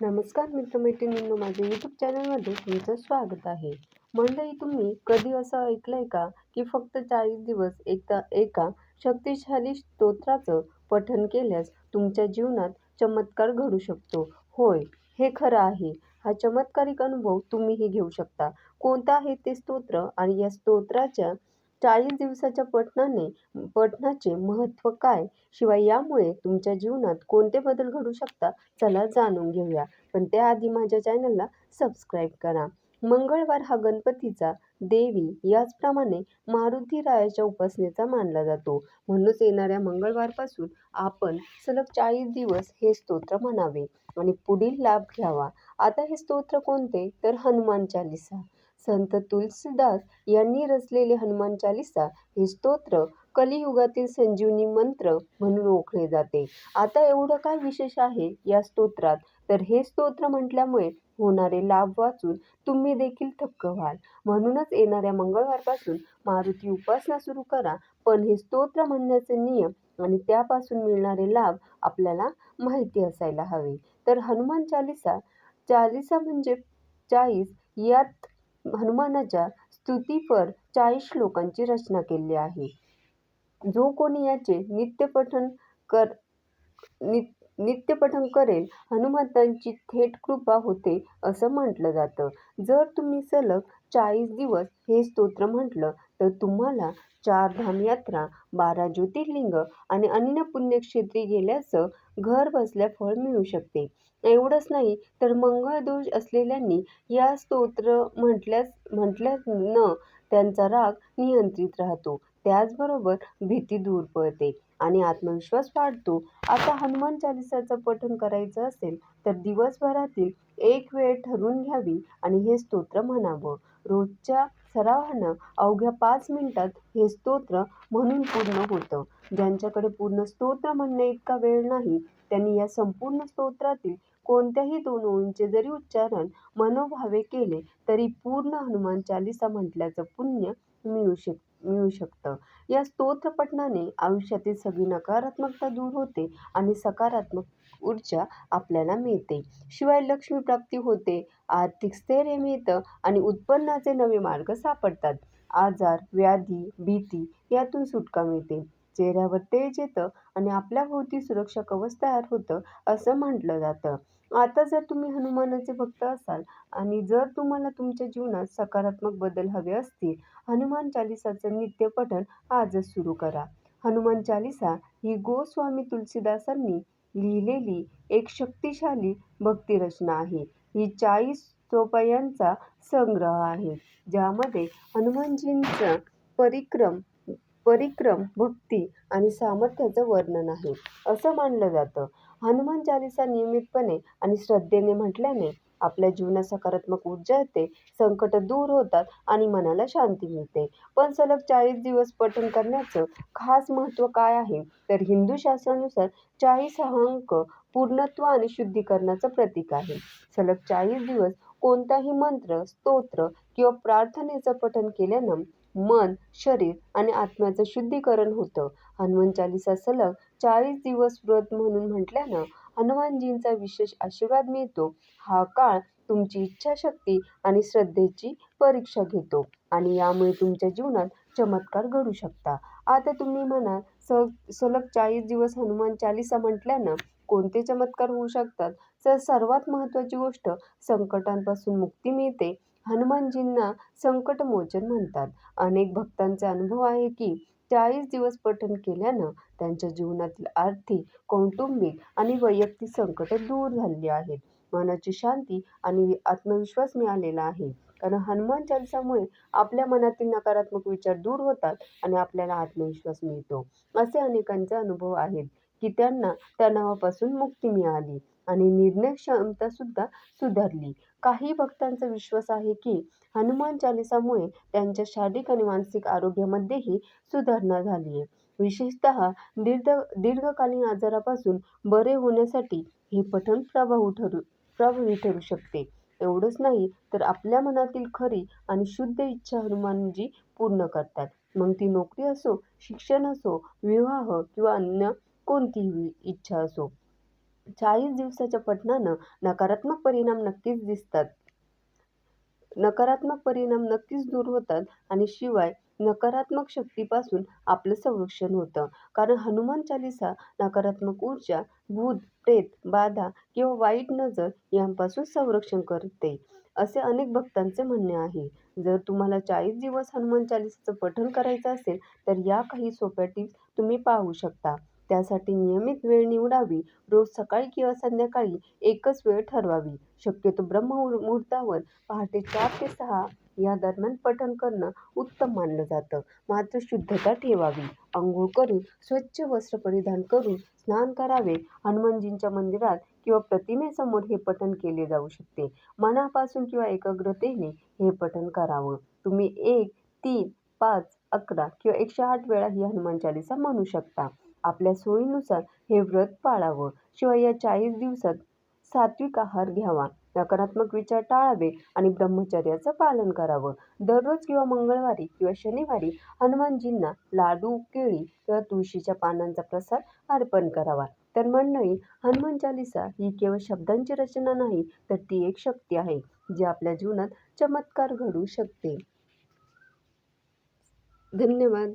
नमस्कार मित्रमैत्रिणींनो माझ्या यूट्यूब चॅनलमध्ये तुमचं स्वागत आहे. मंडळी तुम्ही कधी असं ऐकलंय का की फक्त चाळीस दिवस एकदा एका शक्तिशाली स्तोत्राचं पठण केल्यास तुमच्या जीवनात चमत्कार घडू शकतो? होय हे खरं आहे. हा चमत्कारिक अनुभव तुम्हीही घेऊ शकता. कोणता आहे ते स्तोत्र आणि या स्तोत्राच्या चाळीस दिवसाच्या पठणाने पठणाचे महत्त्व काय? शिवाय यामुळे तुमच्या जीवनात कोणते बदल घडू शकतात? चला जाणून घेऊया. पण त्याआधी माझ्या चॅनलला सबस्क्राईब करा. मंगळवार हा गणपतीचा देवी याचप्रमाणे मारुती रायाच्या उपासनेचा मानला जातो. म्हणूनच येणाऱ्या मंगळवारपासून आपण सलग चाळीस दिवस हे स्तोत्र म्हणावे आणि पुढील लाभ घ्यावा. आता हे स्तोत्र कोणते? तर हनुमान चालिसा. संत तुलसीदास यांनी रचलेले हनुमान चालिसा हे स्तोत्र कलियुगातील संजीवनी मंत्र म्हणून ओळखले जाते. आता एवढं काय विशेष आहे या स्तोत्रात? तर हे स्तोत्र म्हटल्यामुळे होणारे लाभ वाचून तुम्ही देखील थक्क व्हाल. म्हणूनच येणाऱ्या मंगळवारपासून मारुती उपासना सुरू करा. पण हे स्तोत्र म्हणण्याचे नियम आणि त्यापासून मिळणारे लाभ आपल्याला माहिती असायला हवे. तर हनुमान चालिसा चालिसा म्हणजे चाळीस यात हनुमानाच्या स्तुतीपर चाळीस श्लोकांची रचना केली आहे. जो कोणी याचे नित्यपठण कर नि नित्यपठण करेल हनुमंतांची थेट कृपा होते असं म्हटलं जातं. जर तुम्ही सलग चाळीस दिवस हे स्तोत्र म्हटलं तर तुम्हाला चार धाम यात्रा बारा ज्योतिर्लिंग आणि अन्य पुण्यक्षेत्री गेल्याचं घर बसल्या फळ मिळू शकते. एवढंच नाही तर मंगळ दोष असलेल्यांनी या स्तोत्र म्हटल्यास म्हटल्यानं त्यांचा राग नियंत्रित राहतो. त्याचबरोबर भीती दूर पळते आणि आत्मविश्वास वाढतो. आता हनुमान चालिसाचं पठण करायचं असेल तर दिवसभरातील एक वेळ ठरवून घ्यावी आणि हे स्तोत्र म्हणावं. रोजच्या सरावानं अवघ्या पाच मिनिटात हे स्तोत्र म्हणून पूर्ण होतं. ज्यांच्याकडे पूर्ण स्तोत्र म्हणणे इतका वेळ नाही त्यांनी या संपूर्ण स्तोत्रातील कोणत्याही दोन ओळींचे जरी उच्चारण मनोभावे केले तरी पूर्ण हनुमान चालिसा म्हटल्याचं पुण्य मिळू शकतं. मिळू शकतं. या स्तोत्रपठनाने आयुष्यातील सगळी नकारात्मकता दूर होते आणि सकारात्मक ऊर्जा आपल्याला मिळते. शिवाय लक्ष्मी प्राप्ती होते आर्थिक स्थैर्य मिळतं आणि उत्पन्नाचे नवे मार्ग सापडतात. आजार व्याधी भीती यातून सुटका मिळते. चेहऱ्यावर तेज येतं आणि आपल्याभोवती सुरक्षा कवच तयार होतं असं म्हटलं जातं. आता जर तुम्ही हनुमानाचे भक्त असाल आणि जर तुम्हाला तुमच्या जीवनात सकारात्मक बदल हवे असतील हनुमान चालिसाचं नित्य पठण आजच सुरू करा. हनुमान चालिसा ही गोस्वामी तुलसीदासांनी लिहिलेली एक शक्तिशाली भक्तिरचना आहे. ही चाळीस चोपायांचा संग्रह आहे ज्यामध्ये हनुमानजींचं परिक्रम परिक्रम भक्ती आणि सामर्थ्याचं वर्णन आहे असं मानलं जातं. हनुमान चालिसा नियमितपणे आणि श्रद्धेने म्हटल्याने आपल्या जीवनात सकारात्मक ऊर्जा येते संकट दूर होतात आणि मनाला शांती मिळते. पण सलग चाळीस दिवस पठण करण्याचं खास महत्त्व काय आहे? तर हिंदू शास्त्रानुसार चाळीस हा अंक पूर्णत्व आणि शुद्धीकरणाचं प्रतीक आहे. सलग चाळीस दिवस कोणताही मंत्र स्तोत्र किंवा प्रार्थनेचं पठन केल्यानं मन शरीर आणि आत्म्याचं शुद्धीकरण होतं. हनुमान चालिसा सलग चाळीस दिवस व्रत म्हणून म्हटल्यानं हनुमानजींचा विशेष आशीर्वाद मिळतो. हा काळ तुमची इच्छाशक्ती आणि श्रद्धेची परीक्षा घेतो आणि यामुळे तुमच्या जीवनात चमत्कार घडू शकता. आता तुम्ही म्हणाल स सलग चाळीस दिवस हनुमान चालिसा म्हटल्यानं कोणते चमत्कार होऊ शकतात? तर सर्वात महत्त्वाची गोष्ट संकटांपासून मुक्ती मिळते. हनुमानजींना संकटमोचन म्हणतात. अनेक भक्तांचा अनुभव आहे की चाळीस दिवस पठण केल्यानं त्यांच्या जीवनातील आर्थिक कौटुंबिक आणि वैयक्तिक संकट दूर झालेली आहेत. मनाची शांती आणि आत्मविश्वास मिळालेला आहे. कारण हनुमान चालिसामुळे आपल्या मनातील नकारात्मक विचार दूर होतात आणि आपल्याला आत्मविश्वास मिळतो. असे अनेकांचे अनुभव आहेत. की त्यांना तणावापासून मुक्ती मिळाली आणि निर्णय सुद्धा सुधारली. काही भक्तांचा विश्वास आहे की हनुमान चालिसामुळे त्यांच्या शारीरिक आणि मानसिक आरोग्यामध्येही सुधारणा झाली आहे. विशेषतः दीर्घ दीर्घकालीन आजारापासून बरे होण्यासाठी हे पठण प्रभावी ठरू प्रभावी ठरू शकते. एवढंच नाही तर आपल्या मनातील खरी आणि शुद्ध इच्छा हनुमानजी पूर्ण करतात. मग ती नोकरी असो शिक्षण असो विवाह किंवा अन्य कोणतीही इच्छा असो. चाळीस दिवसाच्या पठणानं नकारात्मक परिणाम नक्कीच दिसतात. नकारात्मक परिणाम नक्कीच दूर होतात आणि शिवाय नकारात्मक शक्तीपासून आपलं संरक्षण होतं. कारण हनुमान चालिसा नकारात्मक ऊर्जा भूत प्रेत बाधा किंवा वाईट नजर यांपासून संरक्षण करते असे अनेक भक्तांचे म्हणणे आहे. जर तुम्हाला चाळीस दिवस हनुमान चालिसाचं पठण करायचं असेल तर या काही सोप्या टिप्स तुम्ही पाहू शकता. त्यासाठी नियमित वेळ निवडावी रोज सकाळी किंवा संध्याकाळी एकच वेळ ठरवावी. शक्यतो ब्रह्ममुहूर्तावर पहाटे चार ते सहा या दरम्यान पठण करणं उत्तम मानलं जातं. मात्र शुद्धता ठेवावी. आंघोळ करून स्वच्छ वस्त्र परिधान करून स्नान करावे. हनुमानजींच्या मंदिरात किंवा प्रतिमेसमोर हे पठण केले जाऊ शकते. मनापासून किंवा एकाग्रतेने हे पठण करावं. तुम्ही एक तीन पाच अकरा किंवा एकशे आठ वेळा ही हनुमान चालिसा म्हणू शकता. आपल्या सोयीनुसार हे व्रत पाळावं. शिवाय या चाळीस दिवसात सात्विक आहार घ्यावा. नकारात्मक विचार टाळावे आणि ब्रह्मचर्याचं पालन करावं. दररोज किंवा मंगळवारी किंवा शनिवारी हनुमानजींना लाडू केळी किंवा तुळशीच्या पानांचा प्रसाद अर्पण करावा. तर मंडळी हनुमान चालिसा ही केवळ शब्दांची रचना नाही तर ती एक शक्ती आहे जी आपल्या जीवनात चमत्कार घडू शकते. धन्यवाद.